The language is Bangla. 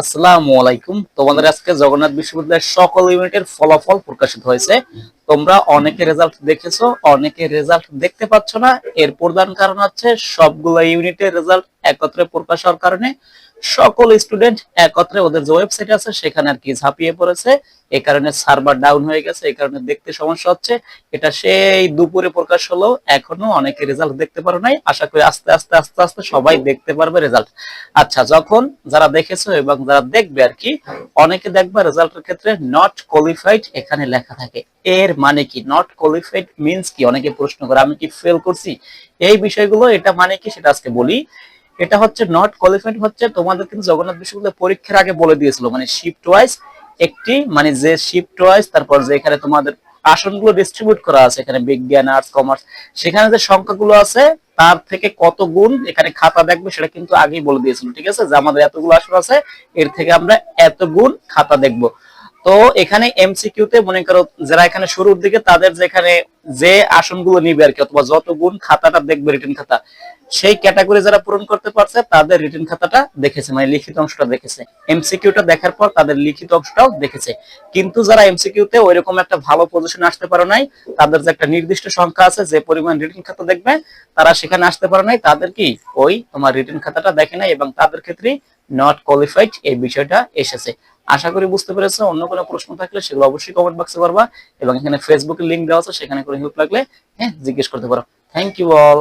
আসসালামু আলাইকুম। তোমাদের আজকে জগন্নাথ সকল ইউনিটের ফলাফল প্রকাশিত হয়েছে। তোমরা রেজাল্ট দেখেছ, অনেকে রেজাল্ট দেখতে পাচ্ছ না। এর প্রধান কারণ হচ্ছে সবগুলো ইউনিটের রেজাল্ট একত্রে প্রকাশ হওয়ার কারণে সকল স্টুডেন্ট একত্রে ওদের যে ওয়েবসাইট আছে সেখানে আর কি ঝাঁপিয়ে পড়েছে। এই কারণে সার্ভার ডাউন হয়ে গেছে এই কারণে দেখতে সমস্যা হচ্ছে। এটা সেই দুপুরে প্রকাশ হলো, এখনও অনেকে রেজাল্ট দেখতে পারো নাই। আশা করি আস্তে আস্তে আস্তে আস্তে সবাই দেখতে পারবে রেজাল্ট আচ্ছা যখন যারা দেখেছ এবং যারা দেখবে আর কি, অনেকে দেখবে রেজাল্টের ক্ষেত্রে নট কোয়ালিফাইড এখানে লেখা থাকে। এর মানে কি? নট কোয়ালিফাইড মিন্স কি? অনেকে প্রশ্ন করে, আমি কি ফেল করছি? এই বিষয়গুলো এটা মানে কি? সেটা আজকে বলি। এটা হচ্ছে নট কোয়ালিফাইড হচ্ছে, তোমাদের কিন্তু জগন্নাথ বিশ্ববিদ্যালয় পরীক্ষার আগে বলে দিয়েছিল মানে শিফট ওয়াইজ একটি মানে যে শিফট ওয়াইজ তারপর যে এখানে তোমাদের আসনগুলো ডিস্ট্রিবিউট করা আছে, এখানে বিজ্ঞান আর্টস কমার্স সেখানে যে সংখ্যাগুলো আছে, তার থেকে কত গুণ এখানে খাতা দেখবে সেটা কিন্তু আগেই বলে দিয়েছিল, ঠিক আছে? যে আমাদের এতগুলো আসন আছে, এর থেকে আমরা এত গুণ খাতা দেখব। তো এখানে এমসিকিউ তে মনে করো যারা এখানে শুরুর দিকে, তাদের যেখানে যে আসনগুলো নিবে আর কি, অথবা যত গুণ খাতাটা দেখবে রিটার্ন খাতা সেই ক্যাটাগরি যারা পূরণ করতে পারছে, তাদের রিটেন খাতাটা দেখেছে মানে লিখিত অংশটা দেখেছে। এমসিকিউটা দেখার পর তাদের লিখিত অংশটাও দেখেছে। কিন্তু যারা এমসিকিউ তে ওইরকম একটা ভালো পজিশনে আসতে পারো নাই, তাদের যে একটা নির্দিষ্ট সংখ্যা আছে, যে পরিমাণ রিটেন খাতা দেখবে, তারা সেখানে আসতে পারো নাই, তাদের কি ওই তোমার রিটেন খাতাটা দেখে নাই এবং তাদের ক্ষেত্রে নট কোয়ালিফাইড এই বিষয়টা এসেছে। আশা করি বুঝতে পেরেছ, অন্য কোনো প্রশ্ন থাকলে সেগুলো অবশ্যই কমেন্ট বক্সে করবা এবং এখানে ফেসবুকের লিংক দেওয়া আছে, সেখানে করে হেল্প লাগলে হ্যাঁ জিজ্ঞেস করতে পারো। Thank you all